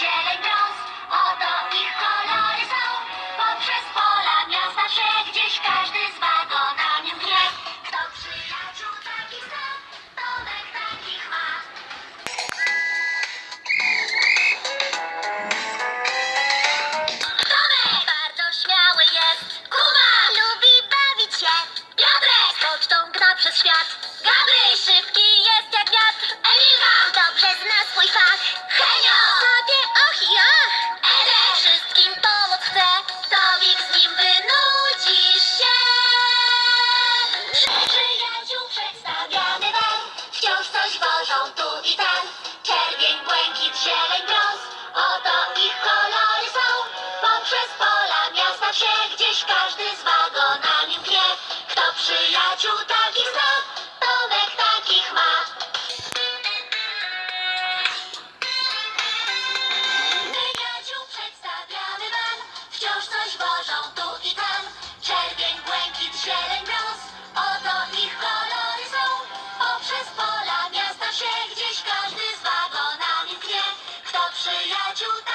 zieleń gros, oto ich kolory są. Poprzez pola miasta, że gdzieś każdy z wagonami wie. Kto przyjaciół taki zna, domek takich ma. Tomek bardzo śmiały jest. Kuba lubi bawić się. Piotrek z pocztą gna przez świat. Gabryś szybko Przyjaciół przedstawiamy wam, wciąż coś wożą tu i tam. Czerwień, błękit, zieleń, brąz, oto ich kolory są. Poprzez pola, miasta, wsie, gdzieś każdy z wagon. Pola miasta wsie,